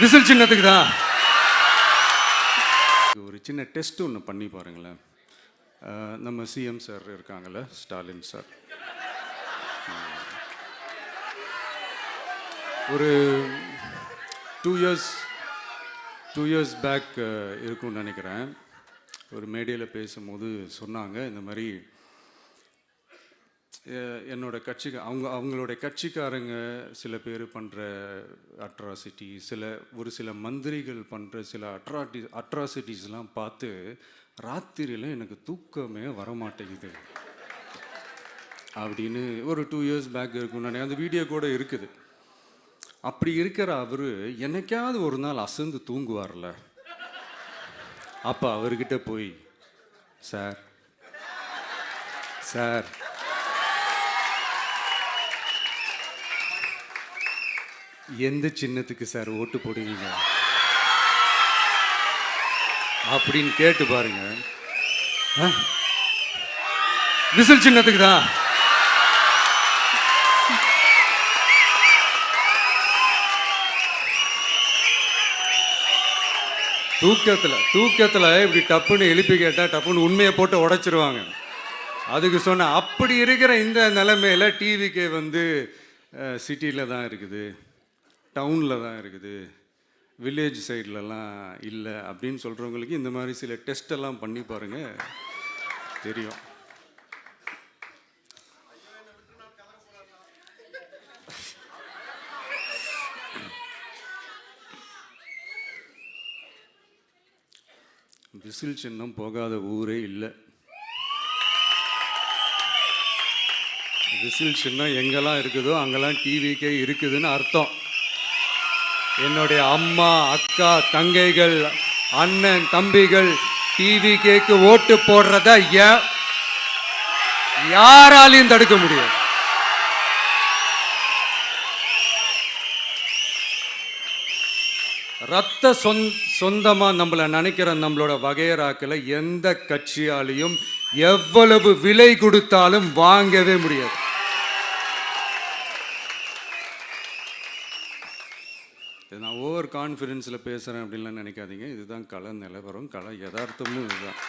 Whistle சின்னத்துக்கு தான் ஒரு சின்ன டெஸ்ட் ஒன்று பண்ணி பாருங்களேன். நம்ம சிஎம் சார் இருக்காங்கல்ல ஸ்டாலின் சார். ஒரு two years two years back இருக்கும்னு நினைக்கிறேன். ஒரு மேடையில் பேசும்போது சொன்னாங்க இந்த மாதிரி என்னோட கட்சிக்கு அவங்க அவங்களோட கட்சிக்காரங்க சில பேர் பண்ணுற அட்ராசிட்டி சில ஒரு சில மந்திரிகள் பண்ணுற சில அட்ராட்டி அட்ராசிட்டிஸ்லாம் பார்த்து ராத்திரியில் எனக்கு தூக்கமே வரமாட்டேங்குது. அப்படின்னு ஒரு டூ இயர்ஸ் பேக் இருக்கும் நினைக்கிறேன். அந்த வீடியோ கூட இருக்குது. அப்படி இருக்கிற அவர் என்னைக்காவது ஒரு நாள் அசந்து தூங்குவார்ல. அப்போ அவர்கிட்ட போய் சார் சார் எந்த சின்னத்துக்கு சார் ஓட்டு போடுவீங்க? அப்படின்னு கேட்டு பாருங்க. ஆ? விசில் சின்னத்துக்கு தான் தூக்கத்தில் தூக்கத்தில் இப்படி டப்புன்னு எழுப்பி கேட்டால் டப்புன்னு உண்மையை போட்டு உடைச்சிருவாங்க. அதுக்கு சொன்ன அப்படி இருக்கிற இந்த நிலைமையில் டிவிக்கே வந்து சிட்டியில் தான் இருக்குது. டவுனில் தான் இருக்குது. வில்லேஜ் சைட்லலாம் இல்லை அப்படின்னு சொல்கிறவங்களுக்கு இந்த மாதிரி சில டெஸ்டெல்லாம் பண்ணி பாருங்கள் தெரியும். விசில் சின்னம் போகாத ஊரே இல்லை. விசில் சின்னம் எங்கெல்லாம் இருக்குதோ அங்கெல்லாம் டிவிக்கே இருக்குதுன்னு அர்த்தம். என்னுடைய அம்மா அக்கா தங்கைகள் அண்ணன் தம்பிகள் டிவி கேக்கு ஓட்டு போடுறத ஏன் யாராலையும் தடுக்க முடியாது. ரத்த சொந் சொந்தமா நம்மள நினைக்கிற நம்மளோட வகையராக்களை எந்த கட்சியாலையும் எவ்வளவு விலை கொடுத்தாலும் வாங்கவே முடியாது. இது நான் ஓவர் கான்ஃபிடென்ஸில் பேசுகிறேன் அப்படின்லாம் நினைக்காதீங்க. இதுதான் கலை நிலவரம். கலை யதார்த்தமும் இதுதான்.